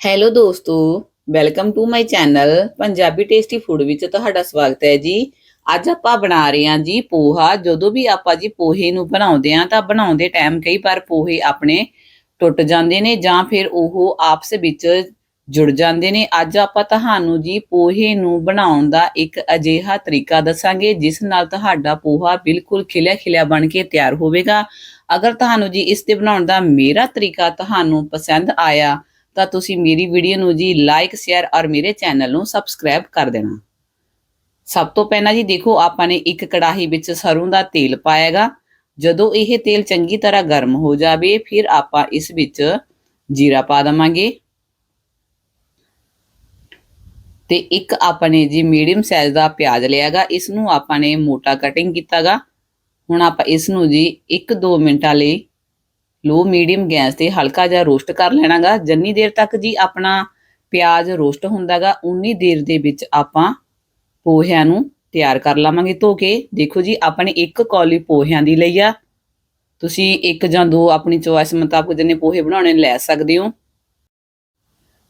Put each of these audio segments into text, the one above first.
Hello ਦੋਸਤੋ welcome to my channel Punjabi tasty food ਵਿੱਚ ਤੁਹਾਡਾ ਸਵਾਗਤ ਹੈ ਜੀ। ਅੱਜ ਆਪਾਂ ਬਣਾ ਰਹੇ ਹਾਂ ਜੀ ਪੋਹਾ। ਜਦੋਂ ਵੀ ਆਪਾਂ ਜੀ ਪੋਹੇ ਨੂੰ ਬਣਾਉਂਦੇ ਹਾਂ ਤਾਂ ਬਣਾਉਂਦੇ ਟਾਈਮ ਕਈ ਵਾਰ ਪੋਹੇ ਆਪਣੇ ਟੁੱਟ ਜਾਂਦੇ ਨੇ ਜਾਂ ਫਿਰ ਉਹ ਆਪਸ ਵਿੱਚ ਜੁੜ ਜਾਂਦੇ ਨੇ। ਅੱਜ ਆਪਾਂ ਤੁਹਾਨੂੰ ਜੀ ਪੋਹੇ ਨੂੰ ਬਣਾਉਣ ਦਾ ਇੱਕ ਅਜਿਹਾ ਤਰੀਕਾ ਦੱਸਾਂਗੇ, ਜਿਸ ਨਾਲ ਤੁਹਾਡਾ ਪੋਹਾ ਬਿਲਕੁਲ ਖਿਲਿਆ ਖਿਲਿਆ ਬਣ ਕੇ ਤਿਆਰ ਹੋਵੇਗਾ। ਅਗਰ ਤੁਹਾਨੂੰ ਜੀ ਇਸ 'ਤੇ ਬਣਾਉਣ ਦਾ ਮੇਰਾ ਤਰੀਕਾ ਤੁਹਾਨੂੰ ਪਸੰਦ ਆਇਆ ਤਾਂ ਤੁਸੀਂ ਮੇਰੀ ਵੀਡੀਓ ਨੂੰ ਜੀ ਲਾਈਕ ਸ਼ੇਅਰ ਔਰ ਮੇਰੇ ਚੈਨਲ ਨੂੰ ਸਬਸਕ੍ਰਾਈਬ ਕਰ ਦੇਣਾ। ਸਭ ਤੋਂ ਪਹਿਲਾਂ ਜੀ ਦੇਖੋ, ਆਪਾਂ ਨੇ ਇੱਕ ਕੜਾਹੀ ਵਿੱਚ ਸਰੋਂ ਦਾ ਤੇਲ ਪਾਇਆਗਾ ਜਦੋਂ ਇਹ ਤੇਲ ਚੰਗੀ ਤਰ੍ਹਾਂ ਗਰਮ ਹੋ ਜਾਵੇ, ਫਿਰ ਆਪਾਂ ਇਸ ਵਿੱਚ ਜੀਰਾ ਪਾ ਦਵਾਂਗੇ। ਤੇ ਇੱਕ ਆਪਾਂ ਨੇ ਜੀ ਮੀਡੀਅਮ ਸਾਈਜ਼ ਦਾ ਪਿਆਜ਼ ਲਿਆਗਾ ਇਸ ਨੂੰ ਆਪਾਂ ਨੇ ਮੋਟਾ ਕਟਿੰਗ ਕੀਤਾਗਾ ਹੁਣ ਆਪਾਂ ਇਸ ਨੂੰ ਜੀ 1-2 ਮਿੰਟਾਂ ਲਈ ਲੋ ਮੀਡੀਅਮ ਗੈਸ ਤੇ ਹਲਕਾ ਜਿਹਾ ਰੋਸਟ ਕਰ ਲੈਣਾਗਾ। ਜੰਨੀ ਦੇਰ ਤੱਕ ਜੀ ਆਪਣਾ ਪਿਆਜ਼ ਰੋਸਟ ਹੁੰਦਾਗਾ, ਉਨੀ ਦੇਰ ਦੇ ਵਿੱਚ ਆਪਾਂ ਪੋਹਿਆਂ ਨੂੰ ਤਿਆਰ ਕਰ ਲਾਵਾਂਗੇ ਧੋ ਕੇ। ਦੇਖੋ ਜੀ, ਆਪਣੇ ਇੱਕ ਕੌਲੀ ਪੋਹਿਆਂ ਦੀ ਲਈ ਆ। ਤੁਸੀਂ ਇੱਕ ਜਾਂ ਦੋ ਆਪਣੀ ਚੋਇਸ ਮੁਤਾਬਕ ਜਿੰਨੇ ਪੋਹੇ ਬਣਾਉਣੇ ਲੈ ਸਕਦੇ ਹੋ।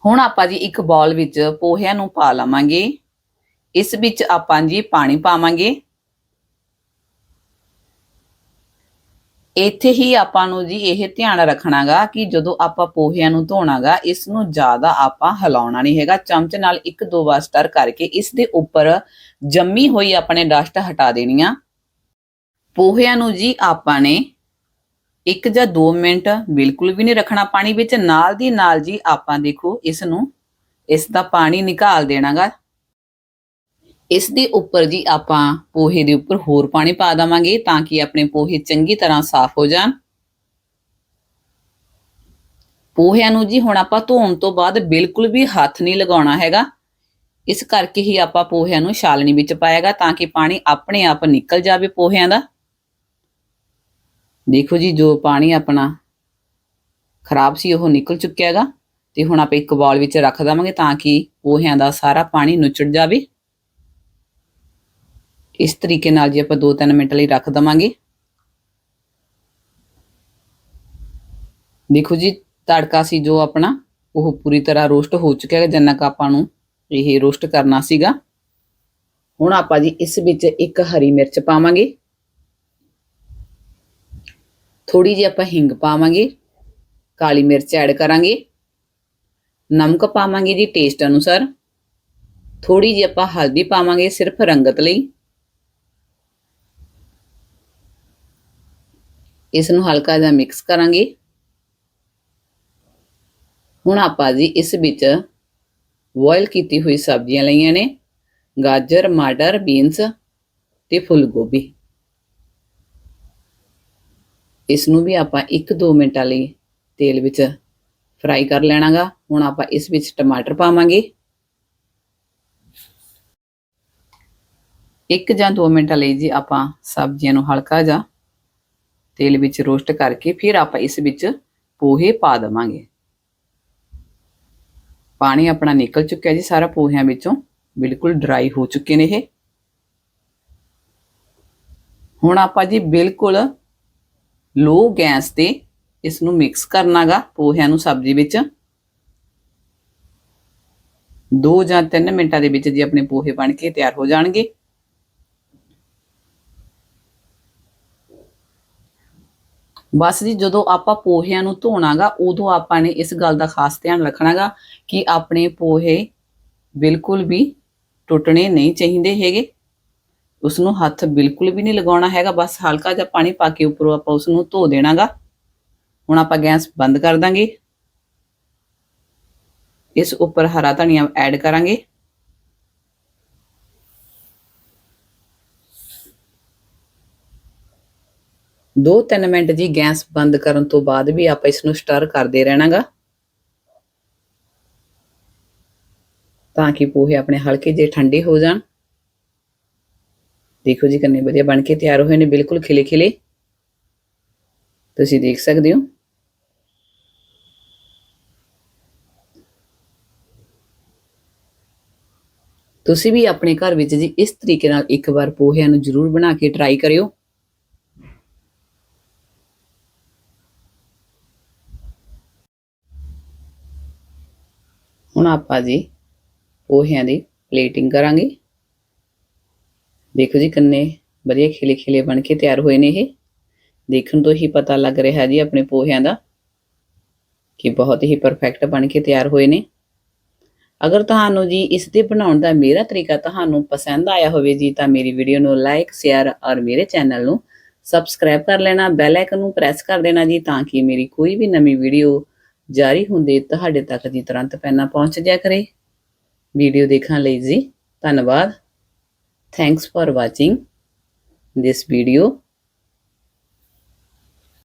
ਹੁਣ ਆਪਾਂ ਜੀ ਇੱਕ ਬਾਉਲ ਵਿੱਚ ਪੋਹਿਆਂ ਨੂੰ ਪਾ ਲਵਾਂਗੇ। ਇਸ ਵਿੱਚ ਆਪਾਂ ਜੀ ਪਾਣੀ ਪਾਵਾਂਗੇ। ਇੱਥੇ ਹੀ ਆਪਾਂ ਨੂੰ ਜੀ ਇਹ ਧਿਆਨ ਰੱਖਣਾਗਾ ਕਿ ਜਦੋਂ ਆਪਾਂ ਪੋਹਿਆਂ ਨੂੰ ਧੋਣਾਗਾ, ਇਸ ਨੂੰ ਜ਼ਿਆਦਾ ਆਪਾਂ ਹਿਲਾਉਣਾ ਨਹੀਂ ਹੈਗਾ। ਚਮਚ ਨਾਲ ਇੱਕ ਦੋ ਵਾਰ ਸਟਰ ਕਰਕੇ ਇਸ ਦੇ ਉੱਪਰ ਜੰਮੀ ਹੋਈ ਆਪਣੇ ਡਸਟ ਹਟਾ ਦੇਣੀ ਆ। ਪੋਹਿਆਂ ਨੂੰ ਜੀ ਆਪਾਂ ਨੇ ਇੱਕ ਜਾਂ 2 ਮਿੰਟ ਬਿਲਕੁਲ ਵੀ ਨਹੀਂ ਰੱਖਣਾ ਪਾਣੀ ਵਿੱਚ। ਨਾਲ ਦੀ ਨਾਲ ਜੀ ਆਪਾਂ ਦੇਖੋ ਇਸ ਨੂੰ, ਇਸ ਦਾ ਪਾਣੀ ਨਿਕਾਲ ਦੇਣਾਗਾ। ਇਸ ਦੇ ਉੱਪਰ ਜੀ ਆਪਾਂ ਪੋਹੇ ਦੇ ਉੱਪਰ ਹੋਰ ਪਾਣੀ ਪਾ ਦਵਾਂਗੇ ਤਾਂ ਕਿ ਆਪਣੇ ਪੋਹੇ ਚੰਗੀ ਤਰ੍ਹਾਂ ਸਾਫ਼ ਹੋ ਜਾਣ। ਪੋਹਿਆਂ ਨੂੰ ਜੀ ਹੁਣ ਆਪਾਂ ਧੋਣ ਤੋਂ ਬਾਅਦ ਬਿਲਕੁਲ ਵੀ ਹੱਥ ਨਹੀਂ ਲਗਾਉਣਾ ਹੈਗਾ। ਇਸ ਕਰਕੇ ਹੀ ਆਪਾਂ ਪੋਹਿਆਂ ਨੂੰ ਛਾਲਣੀ ਵਿੱਚ ਪਾਇਆਗਾ ਤਾਂ ਕਿ ਪਾਣੀ ਆਪਣੇ ਆਪ ਨਿਕਲ ਜਾਵੇ ਪੋਹਿਆਂ ਦਾ। ਦੇਖੋ ਜੀ ਜੋ ਪਾਣੀ ਆਪਣਾ ਖਰਾਬ ਸੀ ਉਹ ਨਿਕਲ ਚੁੱਕਿਆ ਹੈਗਾ ਤੇ ਹੁਣ ਆਪਾਂ ਇੱਕ ਬਾਉਲ ਵਿੱਚ ਰੱਖ ਦਵਾਂਗੇ ਤਾਂ ਕਿ ਪੋਹਿਆਂ ਦਾ ਸਾਰਾ ਪਾਣੀ ਨੁਚੜ ਜਾਵੇ। ਇਸ ਤਰੀਕੇ ਨਾਲ ਜੀ ਆਪਾਂ 2-3 ਮਿੰਟ ਲਈ ਰੱਖ ਦਵਾਂਗੇ। ਦੇਖੋ ਜੀ, ਤੜਕਾ ਸੀ ਜੋ ਆਪਣਾ, ਉਹ ਪੂਰੀ ਤਰ੍ਹਾਂ ਰੋਸਟ ਹੋ ਚੁੱਕਿਆ ਹੈ ਜਿੰਨਾ ਕ ਆਪਾਂ ਨੂੰ ਇਹ ਰੋਸਟ ਕਰਨਾ ਸੀਗਾ। ਹੁਣ ਆਪਾਂ ਜੀ ਇਸ ਵਿੱਚ ਇੱਕ ਹਰੀ ਮਿਰਚ ਪਾਵਾਂਗੇ। ਥੋੜੀ ਜਿਹੀ ਆਪਾਂ ਹਿੰਗ ਪਾਵਾਂਗੇ। ਕਾਲੀ ਮਿਰਚ ਐਡ ਕਰਾਂਗੇ। ਨਮਕ ਪਾਵਾਂਗੇ ਜੀ ਟੇਸਟ ਅਨੁਸਾਰ। ਥੋੜੀ ਜਿਹੀ ਆਪਾਂ ਹਲਦੀ ਪਾਵਾਂਗੇ ਸਿਰਫ ਰੰਗਤ ਲਈ। ਇਸ ਨੂੰ ਹਲਕਾ ਜਿਹਾ ਮਿਕਸ ਕਰਾਂਗੇ। ਹੁਣ ਆਪਾਂ ਜੀ ਇਸ ਵਿੱਚ ਬੋਇਲ ਕੀਤੀ ਹੋਈ ਸਬਜ਼ੀਆਂ ਲਈਆਂ ਨੇ। ਗਾਜਰ, ਮਟਰ ਬੀਨਸ ਤੇ ਫੁੱਲ ਗੋਭੀ ਇਸ ਨੂੰ ਵੀ ਆਪਾਂ 1-2 ਮਿੰਟਾਂ ਲਈ ਤੇਲ ਵਿੱਚ ਫਰਾਈ ਕਰ ਲੈਣਾਗਾ। ਹੁਣ ਆਪਾਂ ਇਸ ਵਿੱਚ ਟਮਾਟਰ ਪਾਵਾਂਗੇ। ਇੱਕ ਜਾਂ 2 ਮਿੰਟਾਂ ਲਈ ਜੀ ਆਪਾਂ ਸਬਜ਼ੀਆਂ ਨੂੰ ਹਲਕਾ ਜਿਹਾ ਤੇਲ ਵਿੱਚ ਰੋਸਟ ਕਰਕੇ ਫਿਰ ਆਪਾਂ ਇਸ ਵਿੱਚ ਪੋਹੇ ਪਾ ਦਵਾਂਗੇ। ਪਾਣੀ ਆਪਣਾ ਨਿਕਲ ਚੁੱਕਿਆ ਜੀ, ਸਾਰਾ ਪੋਹਿਆਂ ਵਿੱਚੋਂ। ਬਿਲਕੁਲ ਡਰਾਈ ਹੋ ਚੁੱਕੇ ਨੇ ਇਹ। ਹੁਣ ਆਪਾਂ ਜੀ ਬਿਲਕੁਲ ਲੋ ਗੈਸ ਤੇ ਇਸ ਨੂੰ ਮਿਕਸ ਕਰਨਾਗਾ ਪੋਹਿਆਂ ਨੂੰ ਸਬਜ਼ੀ ਵਿੱਚ। 2 ਜਾਂ 3 ਮਿੰਟਾਂ ਦੇ ਵਿੱਚ ਜੀ ਆਪਣੇ ਪੋਹੇ ਬਣ ਕੇ ਤਿਆਰ ਹੋ ਜਾਣਗੇ। ਬਸ ਜੀ, ਜਦੋਂ ਆਪਾਂ ਪੋਹਿਆਂ ਨੂੰ ਧੋਣਾਗਾ, ਉਦੋਂ ਆਪਾਂ ਨੇ ਇਸ ਗੱਲ ਦਾ ਖਾਸ ਧਿਆਨ ਰੱਖਣਾਗਾ ਕਿ ਆਪਣੇ ਪੋਹੇ ਬਿਲਕੁਲ ਵੀ ਟੁੱਟਣੇ ਨਹੀਂ ਚਾਹੀਦੇ ਹੈਗੇ। ਉਸ ਨੂੰ ਹੱਥ ਬਿਲਕੁਲ ਵੀ ਨਹੀਂ ਲਗਾਉਣਾ ਹੈਗਾ। ਬਸ ਹਲਕਾ ਜਿਹਾ ਪਾਣੀ ਪਾ ਕੇ ਉੱਪਰੋਂ ਆਪਾਂ ਉਸ ਨੂੰ ਧੋ ਦੇਣਾਗਾ। ਹੁਣ ਆਪਾਂ ਗੈਸ ਬੰਦ ਕਰ ਦਾਂਗੇ। ਇਸ ਉੱਪਰ ਹਰਾ ਧਨੀਆ ਐਡ ਕਰਾਂਗੇ। ਦੋ ਤਿੰਨ ਮਿੰਟ ਜੀ ਗੈਸ ਬੰਦ ਕਰਨ ਤੋਂ ਬਾਅਦ ਵੀ ਆਪਾਂ ਇਸ ਨੂੰ ਸਟਰ ਕਰਦੇ ਰਹਿਣਾਗਾ। ਤਾਂ ਕਿ ਪੋਹੇ ਆਪਣੇ ਹਲਕੇ ਜਿਹੇ ਠੰਡੇ ਹੋ ਜਾਣ। ਦੇਖੋ ਜੀ ਕਿੰਨੇ ਵਧੀਆ ਬਣ ਕੇ ਤਿਆਰ ਹੋਏ ਨੇ, ਬਿਲਕੁਲ ਖਿਲੇ ਖਿਲੇ ਤੁਸੀਂ ਦੇਖ ਸਕਦੇ ਹੋ। ਤੁਸੀਂ ਵੀ ਆਪਣੇ ਘਰ ਵਿੱਚ ਜੀ ਇਸ ਤਰੀਕੇ ਨਾਲ ਇੱਕ ਵਾਰ ਪੋਹਿਆਂ ਨੂੰ ਜ਼ਰੂਰ ਬਣਾ ਕੇ ਟਰਾਈ ਕਰਿਓ। ਹੁਣ ਆਪਾਂ ਜੀ ਪੋਹਿਆਂ ਦੀ ਪਲੇਟਿੰਗ ਕਰਾਂਗੇ। ਦੇਖੋ ਜੀ ਕਿੰਨੇ ਵਧੀਆ ਖਿਲੇ ਖਿਲੇ ਬਣ ਕੇ ਤਿਆਰ ਹੋਏ ਨੇ ਇਹ। ਦੇਖਣ ਤੋਂ ਹੀ ਪਤਾ ਲੱਗ ਰਿਹਾ ਜੀ ਆਪਣੇ ਪੋਹਿਆਂ ਦਾ ਕਿ ਬਹੁਤ ਹੀ ਪਰਫੈਕਟ ਬਣ ਕੇ ਤਿਆਰ ਹੋਏ ਨੇ। ਅਗਰ ਤੁਹਾਨੂੰ ਜੀ ਇਸ ਦੇ ਬਣਾਉਣ ਦਾ ਮੇਰਾ ਤਰੀਕਾ ਤੁਹਾਨੂੰ ਪਸੰਦ ਆਇਆ ਹੋਵੇ ਜੀ, ਤਾਂ ਮੇਰੀ ਵੀਡੀਓ ਨੂੰ ਲਾਈਕ ਸ਼ੇਅਰ ਔਰ ਮੇਰੇ ਚੈਨਲ ਨੂੰ ਸਬਸਕ੍ਰਾਈਬ ਕਰ ਲੈਣਾ ਬੈਲ ਆਈਕਨ ਨੂੰ ਪ੍ਰੈਸ ਕਰ ਦੇਣਾ ਜੀ, ਤਾਂ ਕਿ ਮੇਰੀ ਕੋਈ ਵੀ ਨਵੀਂ ਵੀਡੀਓ ਜਾਰੀ ਹੁੰਦੇ ਤੁਹਾਡੇ ਤੱਕ ਦੀ ਤੁਰੰਤ ਪਹਿਲਾਂ ਪਹੁੰਚ ਜਾਇਆ ਕਰੇ। ਵੀਡੀਓ ਦੇਖਣ ਲਈ ਜੀ, ਧੰਨਵਾਦ। Thanks for watching this video